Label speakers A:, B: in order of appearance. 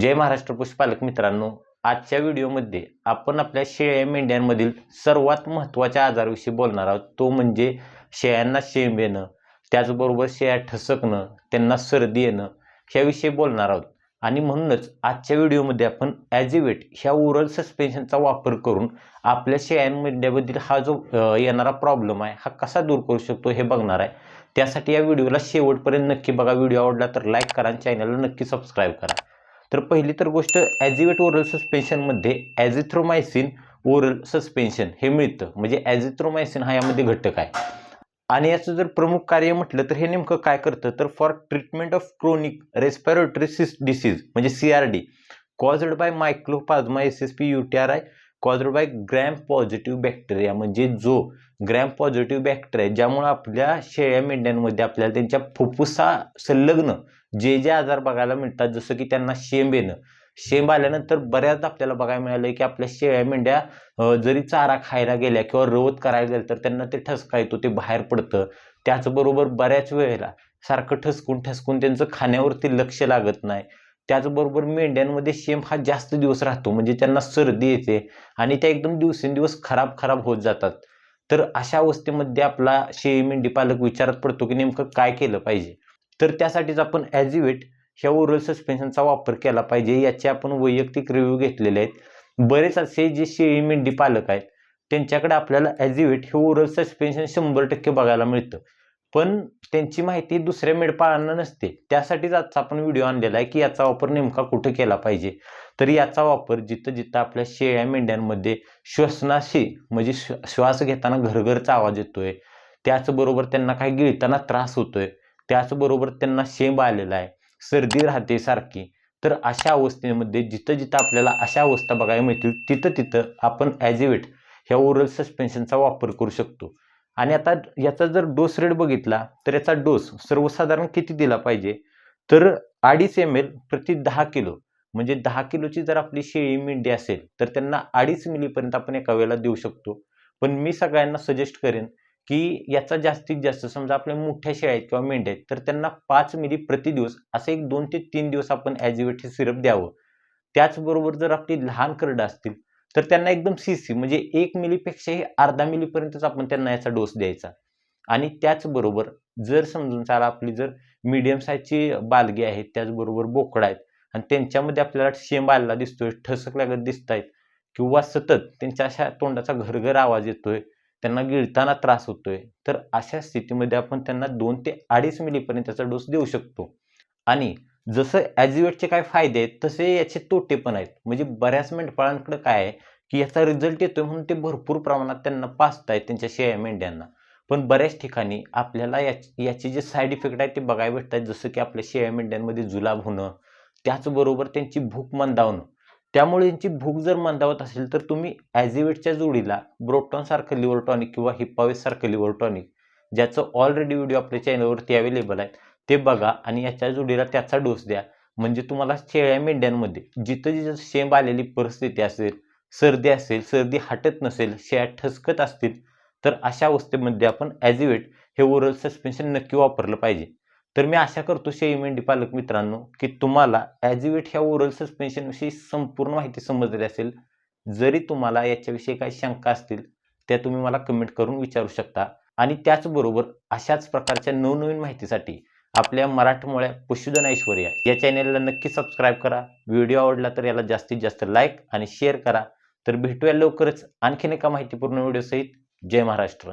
A: जय महाराष्ट्र पशुपालक मित्रांनो. आजच्या व्हिडिओमध्ये आपण आपल्या शेळ्या मेंढ्यांमधील सर्वात महत्त्वाच्या आजाराविषयी बोलणार आहोत. तो म्हणजे शेळ्यांना शेंब येणं त्याचबरोबर शेळ्या ठसकणं त्यांना सर्दी येणं ह्याविषयी बोलणार आहोत. आणि म्हणूनच आजच्या व्हिडिओमध्ये आपण ॲजिवेट ह्या ओरल सस्पेन्शनचा वापर करून आपल्या शेळ्या हा जो येणारा प्रॉब्लेम आहे हा कसा दूर करू शकतो हे बघणार आहे. त्यासाठी या व्हिडिओला शेवटपर्यंत नक्की बघा. व्हिडिओ आवडला तर लाईक करा आणि चॅनलला नक्की सबस्क्राईब करा. तर पहिली तर गोष्ट ॲझिवेट ओरल सस्पेन्शनमध्ये ॲझिथ्रोमायसिन ओरल सस्पेन्शन हे मिळतं. म्हणजे ॲझिथ्रोमायसिन हा यामध्ये घटक आहे. आणि याचं जर प्रमुख कार्य म्हटलं तर हे नेमकं काय करतं? तर for treatment of chronic respiratory सिस डिसीज म्हणजे C R D caused by mycoplasma S S P U T R I caused by gram positive bacteria म्हणजे जो ग्रॅम पॉझिटिव्ह बॅक्टेरिया ज्यामुळे आपल्या शेळ्या मेंढ्यांमध्ये आपल्याला त्यांच्या फुफ्फुसा संलग्न जे जे आजार बघायला मिळतात जसं की त्यांना शेंब येणं. शेंब आल्यानंतर बऱ्याचदा आपल्याला बघायला मिळालं की आपल्या शेळ्या मेंढ्या जरी चारा खायला गेल्या किंवा रवत करायला गेलं तर त्यांना ते ठसका येतो ते बाहेर पडतं. त्याचबरोबर बऱ्याच वेळेला सारखं ठसकून ठसकून त्यांचं खाण्यावरती लक्ष लागत नाही. त्याचबरोबर मेंढ्यांमध्ये शेम हा जास्त दिवस राहतो. म्हणजे त्यांना सर्दी येते आणि त्या एकदम दिवसेंदिवस खराब खराब होत जातात. तर अशा अवस्थेमध्ये आपला शेळी मेंढी पालक विचारात पडतो की नेमकं काय केलं पाहिजे? तर त्यासाठीच आपण ॲजिवेट ह्या ओरल सस्पेन्शनचा वापर केला पाहिजे याचे आपण वैयक्तिक रिव्ह्यू घेतलेले आहेत. बरेच असे जे शेळी मेंढी पालक आहेत त्यांच्याकडे आपल्याला ॲझिवेट हे ओरल सस्पेन्शन शंभर टक्के बघायला मिळतं. पण त्यांची माहिती दुसऱ्या मेंढपाळांना नसते. त्यासाठीच आजचा आपण व्हिडिओ आणलेला आहे की याचा वापर नेमका कुठं केला पाहिजे? तर याचा वापर जिथं जिथं आपल्या शेळ्या मेंढ्यांमध्ये श्वसनाशी म्हणजे श्वास घेताना घरघरचा आवाज येतोय त्याचबरोबर त्यांना काही गिळताना त्रास होतोय त्याचबरोबर त्यांना शेंब आलेला आहे सर्दी राहते सारखी. तर अशा अवस्थेमध्ये जिथं जिथं आपल्याला अशा अवस्था बघायला मिळतील तिथं तिथं आपण ॲजिवेट ह्या ओरल सस्पेन्शनचा वापर करू शकतो. आणि आता याचा जर डोस रेट बघितला तर याचा डोस सर्वसाधारण किती दिला पाहिजे? तर अडीच एम एल प्रति दहा किलो. म्हणजे दहा किलोची जर आपली शेळी मेंढी असेल तर त्यांना अडीच मिलीपर्यंत आपण एका वेळेला देऊ शकतो. पण मी सगळ्यांना सजेस्ट करेन की याचा जास्तीत जास्त समजा आपल्या मोठ्या शेळ्या आहेत किंवा मेंढ्या आहेत तर त्यांना पाच मिली प्रति दिवस असं एक दोन ते तीन दिवस आपण ॲजिवेट हे सिरप द्यावं. त्याचबरोबर जर आपली लहान करडं असतील तर त्यांना एकदम सी सी म्हणजे एक मिलीपेक्षाही अर्धा मिलीपर्यंतच आपण त्यांना याचा डोस द्यायचा. आणि त्याचबरोबर जर समजून चाला आपली जर मीडियम साईजची बालगी आहेत त्याचबरोबर बोकडं आहेत आणि त्यांच्यामध्ये आपल्याला शेंब आलेला दिसतोय ठसक लागत दिसत आहेत किंवा सतत त्यांच्या अशा तोंडाचा घरघर आवाज येतोय त्यांना गिळताना त्रास होतोय तर अशा स्थितीमध्ये आपण त्यांना दोन ते अडीच मिलीपर्यंत त्याचा डोस देऊ शकतो. आणि जसं ॲजिवेटचे काय फायदे आहेत तसे याचे तोटे पण आहेत. म्हणजे बऱ्याच मेंढपाळांकडे काय आहे की याचा रिझल्ट येतोय म्हणून ते भरपूर प्रमाणात त्यांना पाचतायत त्यांच्या शेळ्या मेंढ्यांना पण बऱ्याच ठिकाणी आपल्याला याच याचे जे साईड इफेक्ट आहेत ते बघायला भेटतात जसं की आपल्या शेळ्या मेंढ्यांमध्ये जुलाब होणं त्याचबरोबर त्यांची भूक मंदावणं. त्यामुळे त्यांची भूक जर मंदावत असेल तर तुम्ही ॲझिवेटच्या जोडीला ब्रोटॉनसारखं लिव्हर टॉनिक किंवा हिपावेससारखं लिव्हर टॉनिक ज्याचं ऑलरेडी व्हिडिओ आपल्या चॅनलवरती अवेलेबल आहे ते बघा आणि याच्या जोडीला त्याचा डोस द्या. म्हणजे तुम्हाला शेळ्या मेंढ्यांमध्ये जिथं जिथं शेंब आलेली परिस्थिती असेल सर्दी असेल सर्दी हटत नसेल शेळ्या ठसकत असतील तर अशा अवस्थेमध्ये आपण ॲजिवेट हे ओरल सस्पेन्शन नक्की वापरलं पाहिजे. तर मी आशा करतो शेळी मेंढी पालक मित्रांनो की तुम्हाला ॲजिवेट ह्या ओरल सस्पेन्शनविषयी संपूर्ण माहिती समजली असेल. जरी तुम्हाला याच्याविषयी काही शंका असतील त्या तुम्ही मला कमेंट करून विचारू शकता. आणि त्याचबरोबर अशाच प्रकारच्या नवनवीन माहितीसाठी आपल्या मराठमोळ्या पशुधन ऐश्वर्या या चॅनेलला नक्की सबस्क्राईब करा. व्हिडिओ आवडला तर याला जास्तीत जास्त लाईक आणि शेअर करा. तर भेटूया लवकरच आणखीन एका माहितीपूर्ण व्हिडिओसहित जय महाराष्ट्र.